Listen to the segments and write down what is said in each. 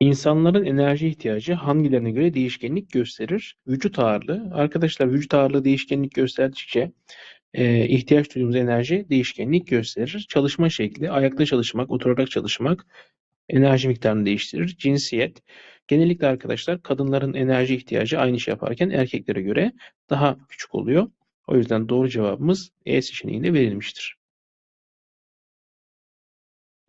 İnsanların enerji ihtiyacı hangilerine göre değişkenlik gösterir? Vücut ağırlığı. Arkadaşlar vücut ağırlığı değişkenlik gösterdikçe e, ihtiyaç duyduğumuz enerji değişkenlik gösterir. Çalışma şekli, ayakta çalışmak, oturarak çalışmak enerji miktarını değiştirir. Cinsiyet. Genellikle arkadaşlar kadınların enerji ihtiyacı aynı iş yaparken erkeklere göre daha küçük oluyor. O yüzden doğru cevabımız E seçeneğinde verilmiştir.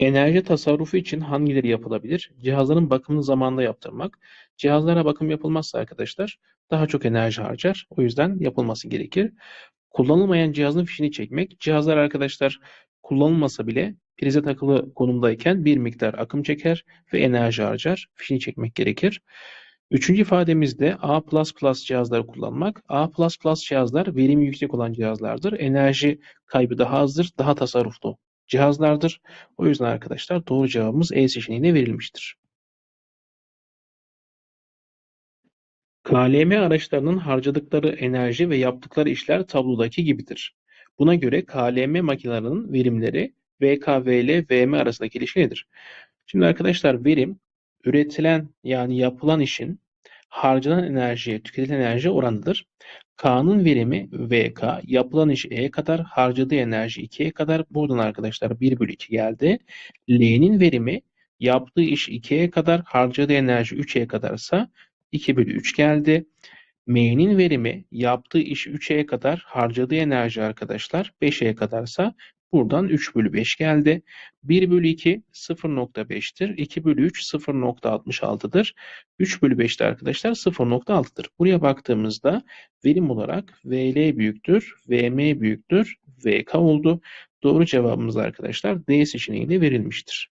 Enerji tasarrufu için hangileri yapılabilir? Cihazların bakımını zamanında yaptırmak. Cihazlara bakım yapılmazsa arkadaşlar daha çok enerji harcar. O yüzden yapılması gerekir. Kullanılmayan cihazın fişini çekmek. Cihazlar arkadaşlar kullanılmasa bile prize takılı konumdayken bir miktar akım çeker ve enerji harcar. Fişini çekmek gerekir. Üçüncü ifademizde A++ cihazları kullanmak. A++ cihazlar verimi yüksek olan cihazlardır. Enerji kaybı daha azdır, daha tasarruflu cihazlardır. O yüzden arkadaşlar doğru cevabımız E seçeneğine verilmiştir. KLM araçlarının harcadıkları enerji ve yaptıkları işler tablodaki gibidir. Buna göre KLM makinelerinin verimleri VKV VM arasındaki ilişki nedir? Şimdi arkadaşlar verim üretilen yani yapılan işin harcanan enerjiye tüketilen enerji oranıdır. K'nın verimi VK, yapılan iş E kadar, harcadığı enerji 2'ye kadar. Buradan arkadaşlar 1 bölü 2 geldi. L'nin verimi yaptığı iş 2'ye kadar, harcadığı enerji 3'e kadarsa 2 bölü 3 geldi. M'nin verimi yaptığı iş 3'e kadar, harcadığı enerji arkadaşlar 5'e kadarsa buradan 3 bölü 5 geldi. 1 bölü 2 0.5'tir. 2 bölü 3 0.66'dır. 3 bölü 5 de arkadaşlar 0.6'dır. Buraya baktığımızda verim olarak VL büyüktür, VM büyüktür, VK oldu. Doğru cevabımız arkadaşlar D seçeneğiyle verilmiştir.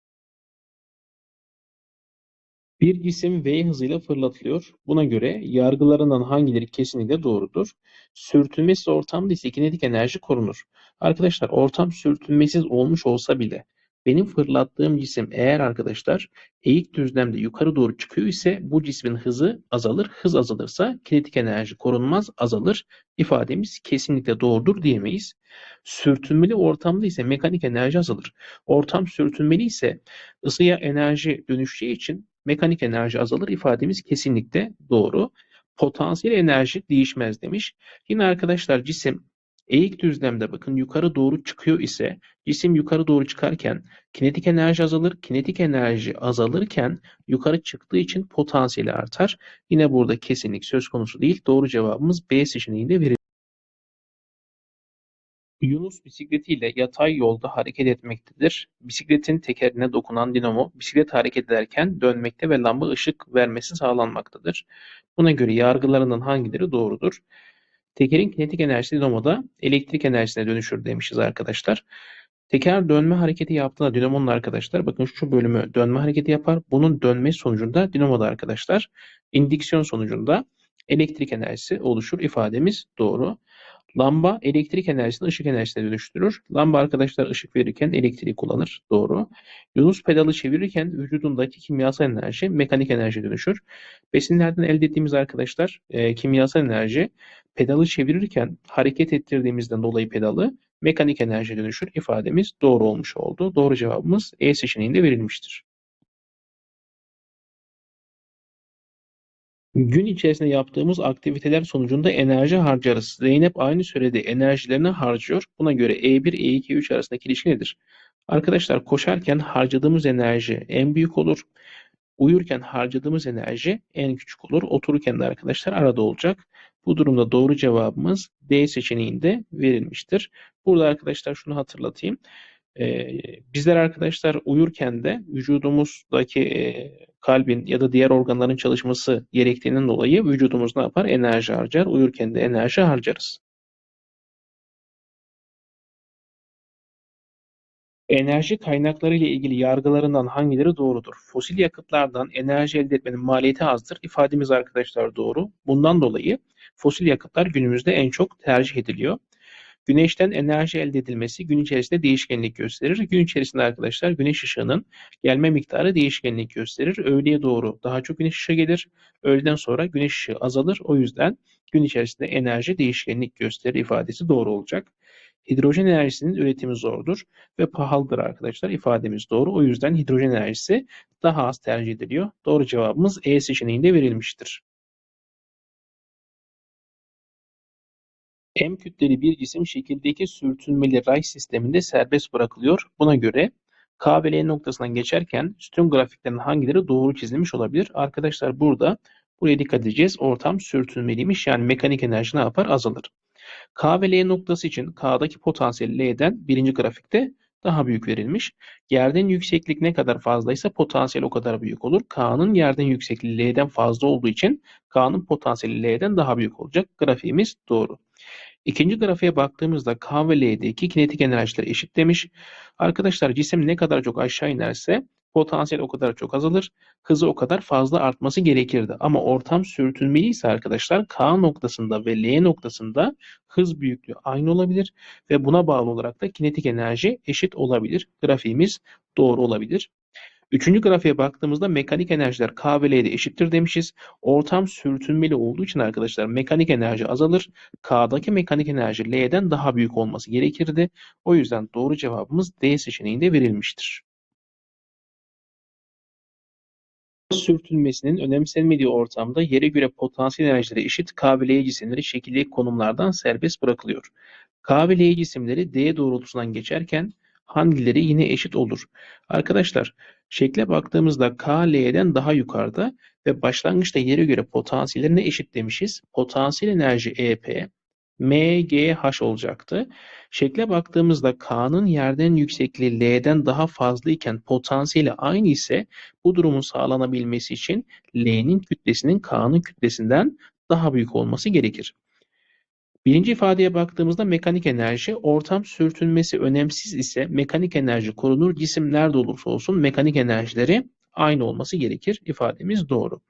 Bir cisim V hızıyla fırlatılıyor. Buna göre yargılarından hangileri kesinlikle doğrudur? Sürtünmesiz ortamda ise kinetik enerji korunur. Arkadaşlar ortam sürtünmesiz olmuş olsa bile benim fırlattığım cisim eğer arkadaşlar eğik düzlemde yukarı doğru çıkıyor ise bu cismin hızı azalır. Hız azalırsa kinetik enerji korunmaz azalır. İfademiz kesinlikle doğrudur diyemeyiz. Sürtünmeli ortamda ise mekanik enerji azalır. Ortam sürtünmeli ise ısıya enerji dönüşeceği için mekanik enerji azalır ifademiz kesinlikle doğru. Potansiyel enerji değişmez demiş. Yine arkadaşlar cisim eğik düzlemde bakın yukarı doğru çıkıyor ise cisim yukarı doğru çıkarken kinetik enerji azalır. Kinetik enerji azalırken yukarı çıktığı için potansiyeli artar. Yine burada kesinlik söz konusu değil. Doğru cevabımız B seçeneğinde verilir. Yunus bisikletiyle yatay yolda hareket etmektedir. Bisikletin tekerine dokunan dinamo bisiklet hareket ederken dönmekte ve lamba ışık vermesi sağlanmaktadır. Buna göre yargılarının hangileri doğrudur? Tekerin kinetik enerjisi dinamoda elektrik enerjisine dönüşür demişiz arkadaşlar. Teker dönme hareketi yaptığında dinamonun arkadaşlar bakın şu bölümü dönme hareketi yapar. Bunun dönme sonucunda dinamoda arkadaşlar indiksiyon sonucunda elektrik enerjisi oluşur ifademiz doğru. Lamba elektrik enerjisini ışık enerjisine dönüştürür. Lamba arkadaşlar ışık verirken elektriği kullanır. Doğru. Yunus pedalı çevirirken vücudundaki kimyasal enerji mekanik enerji dönüşür. Besinlerden elde ettiğimiz arkadaşlar e, kimyasal enerji pedalı çevirirken hareket ettirdiğimizden dolayı pedalı mekanik enerji dönüşür ifademiz doğru olmuş oldu. Doğru cevabımız E seçeneğinde verilmiştir. Gün içerisinde yaptığımız aktiviteler sonucunda enerji harcarız. Zeynep aynı sürede enerjilerini harcıyor. Buna göre E1, E2, E3 arasındaki ilişki nedir? Arkadaşlar koşarken harcadığımız enerji en büyük olur. Uyurken harcadığımız enerji en küçük olur. Otururken de arkadaşlar arada olacak. Bu durumda doğru cevabımız D seçeneğinde verilmiştir. Burada arkadaşlar şunu hatırlatayım. Ee, bizler arkadaşlar uyurken de vücudumuzdaki e, kalbin ya da diğer organların çalışması gerektiğinden dolayı vücudumuz ne yapar? Enerji harcar. Uyurken de enerji harcarız. Enerji kaynakları ile ilgili yargılarından hangileri doğrudur? Fosil yakıtlardan enerji elde etmenin maliyeti azdır. İfademiz arkadaşlar doğru. Bundan dolayı fosil yakıtlar günümüzde en çok tercih ediliyor. Güneşten enerji elde edilmesi gün içerisinde değişkenlik gösterir. Gün içerisinde arkadaşlar güneş ışığının gelme miktarı değişkenlik gösterir. Öğleye doğru daha çok güneş ışığı gelir. Öğleden sonra güneş ışığı azalır. O yüzden gün içerisinde enerji değişkenlik gösterir ifadesi doğru olacak. hidrojen enerjisinin üretimi zordur ve pahalıdır arkadaşlar. İfademiz doğru. O yüzden hidrojen enerjisi daha az tercih ediliyor. Doğru cevabımız E seçeneğinde verilmiştir. M kütleli bir cisim şekildeki sürtünmeli ray sisteminde serbest bırakılıyor. Buna göre K ve L noktasından geçerken sütun grafiklerinin hangileri doğru çizilmiş olabilir? Arkadaşlar burada buraya dikkat edeceğiz. Ortam sürtünmeliymiş. Yani mekanik enerji ne yapar? Azalır. K ve L noktası için K'daki potansiyel L'den birinci grafikte daha büyük verilmiş. Yerden yükseklik ne kadar fazlaysa potansiyel o kadar büyük olur. K'nın yerden yüksekliği L'den fazla olduğu için K'nın potansiyeli L'den daha büyük olacak. Grafiğimiz doğru. İkinci grafiğe baktığımızda K ve L'deki kinetik enerjiler eşit demiş. Arkadaşlar cisim ne kadar çok aşağı inerse potansiyel o kadar çok azalır. Hızı o kadar fazla artması gerekirdi. Ama ortam sürtünmeli ise arkadaşlar K noktasında ve L noktasında hız büyüklüğü aynı olabilir ve buna bağlı olarak da kinetik enerji eşit olabilir. Grafiğimiz doğru olabilir. Üçüncü grafiğe baktığımızda mekanik enerjiler K ve L'de eşittir demişiz. Ortam sürtünmeli olduğu için arkadaşlar mekanik enerji azalır. K'daki mekanik enerji L'den daha büyük olması gerekirdi. O yüzden doğru cevabımız D seçeneğinde verilmiştir. sürtünmesinin önemsenmediği ortamda yere göre potansiyel enerjileri eşit K ve L cisimleri şekilli konumlardan serbest bırakılıyor. K ve L cisimleri D doğrultusundan geçerken hangileri yine eşit olur? Arkadaşlar şekle baktığımızda K L'den daha yukarıda ve başlangıçta yere göre potansiyellerine eşit demişiz. Potansiyel enerji EP MGH olacaktı. Şekle baktığımızda K'nın yerden yüksekliği L'den daha fazla iken potansiyeli aynı ise bu durumun sağlanabilmesi için L'nin kütlesinin K'nın kütlesinden daha büyük olması gerekir. Birinci ifadeye baktığımızda mekanik enerji, ortam sürtünmesi önemsiz ise mekanik enerji korunur. Cisim nerede olursa olsun mekanik enerjileri aynı olması gerekir. İfademiz doğru.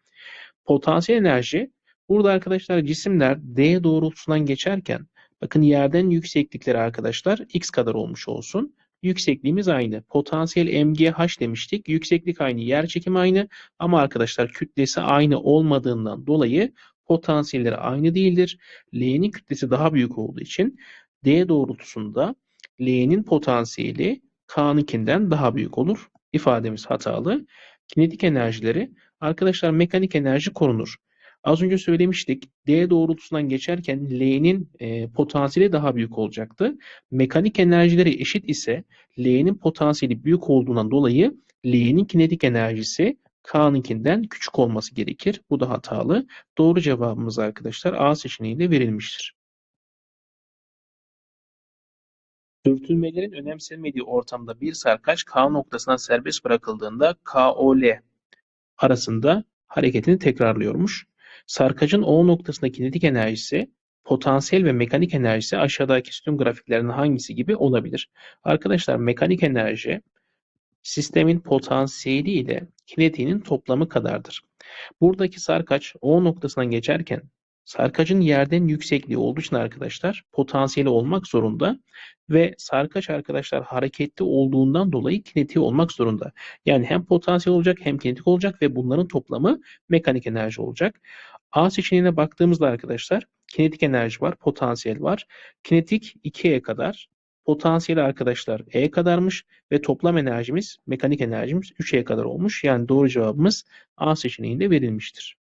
Potansiyel enerji, burada arkadaşlar cisimler D doğrultusundan geçerken, bakın yerden yükseklikleri arkadaşlar x kadar olmuş olsun. Yüksekliğimiz aynı. Potansiyel MGH demiştik. Yükseklik aynı, yer çekimi aynı ama arkadaşlar kütlesi aynı olmadığından dolayı potansiyelleri aynı değildir. L'nin kütlesi daha büyük olduğu için D doğrultusunda L'nin potansiyeli K'nınkinden daha büyük olur. İfademiz hatalı. Kinetik enerjileri arkadaşlar mekanik enerji korunur. Az önce söylemiştik D doğrultusundan geçerken L'nin e, potansiyeli daha büyük olacaktı. Mekanik enerjileri eşit ise L'nin potansiyeli büyük olduğundan dolayı L'nin kinetik enerjisi K'nınkinden küçük olması gerekir. Bu da hatalı. Doğru cevabımız arkadaşlar A seçeneğiyle verilmiştir. Sürtünmelerin önemsenmediği ortamda bir sarkaç K noktasına serbest bırakıldığında KOL arasında hareketini tekrarlıyormuş. Sarkacın O noktasındaki kinetik enerjisi potansiyel ve mekanik enerjisi aşağıdaki sütun grafiklerinin hangisi gibi olabilir? Arkadaşlar mekanik enerji sistemin potansiyeli ile kinetiğinin toplamı kadardır. Buradaki sarkaç O noktasından geçerken sarkacın yerden yüksekliği olduğu için arkadaşlar potansiyeli olmak zorunda ve sarkaç arkadaşlar hareketli olduğundan dolayı kinetiği olmak zorunda. Yani hem potansiyel olacak hem kinetik olacak ve bunların toplamı mekanik enerji olacak. A seçeneğine baktığımızda arkadaşlar kinetik enerji var, potansiyel var. Kinetik 2'ye kadar, Potansiyeli arkadaşlar E kadarmış ve toplam enerjimiz, mekanik enerjimiz 3E kadar olmuş. Yani doğru cevabımız A seçeneğinde verilmiştir.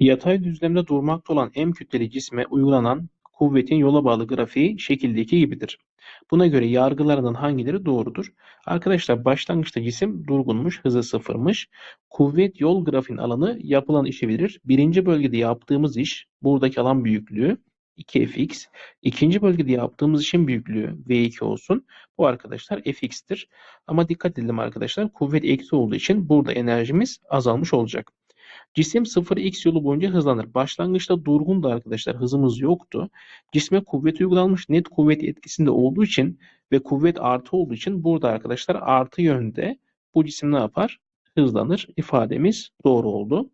Yatay düzlemde durmakta olan M kütleli cisme uygulanan kuvvetin yola bağlı grafiği şekildeki gibidir. Buna göre yargılarının hangileri doğrudur? Arkadaşlar başlangıçta cisim durgunmuş, hızı sıfırmış. Kuvvet yol grafiğin alanı yapılan işi verir. Birinci bölgede yaptığımız iş, buradaki alan büyüklüğü 2fx. İkinci bölgede yaptığımız işin büyüklüğü v2 olsun. Bu arkadaşlar fx'tir. Ama dikkat edelim arkadaşlar kuvvet eksi olduğu için burada enerjimiz azalmış olacak. Cisim 0x yolu boyunca hızlanır. Başlangıçta durgundu arkadaşlar. Hızımız yoktu. Cisme kuvvet uygulanmış. Net kuvvet etkisinde olduğu için ve kuvvet artı olduğu için burada arkadaşlar artı yönde bu cisim ne yapar? Hızlanır. İfademiz doğru oldu.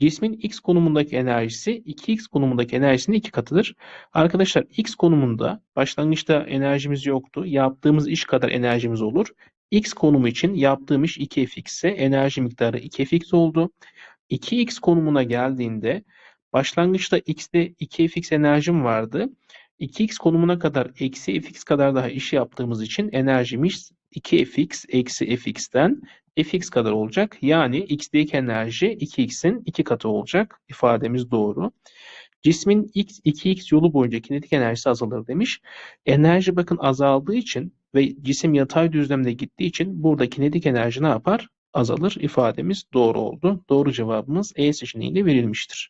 Cismin x konumundaki enerjisi 2x konumundaki enerjisinin iki katıdır. Arkadaşlar x konumunda başlangıçta enerjimiz yoktu. Yaptığımız iş kadar enerjimiz olur. x konumu için yaptığım iş 2fx ise enerji miktarı 2fx oldu. 2x konumuna geldiğinde Başlangıçta x'te 2fx enerjim vardı. 2x konumuna kadar eksi fx kadar daha iş yaptığımız için enerjimiz 2fx eksi fx'ten fx kadar olacak. Yani x'deki enerji 2x'in 2 katı olacak. İfademiz doğru. Cismin x 2x yolu boyunca kinetik enerjisi azalır demiş. Enerji bakın azaldığı için ve cisim yatay düzlemde gittiği için burada kinetik enerji ne yapar? Azalır. İfademiz doğru oldu. Doğru cevabımız E seçeneğiyle verilmiştir.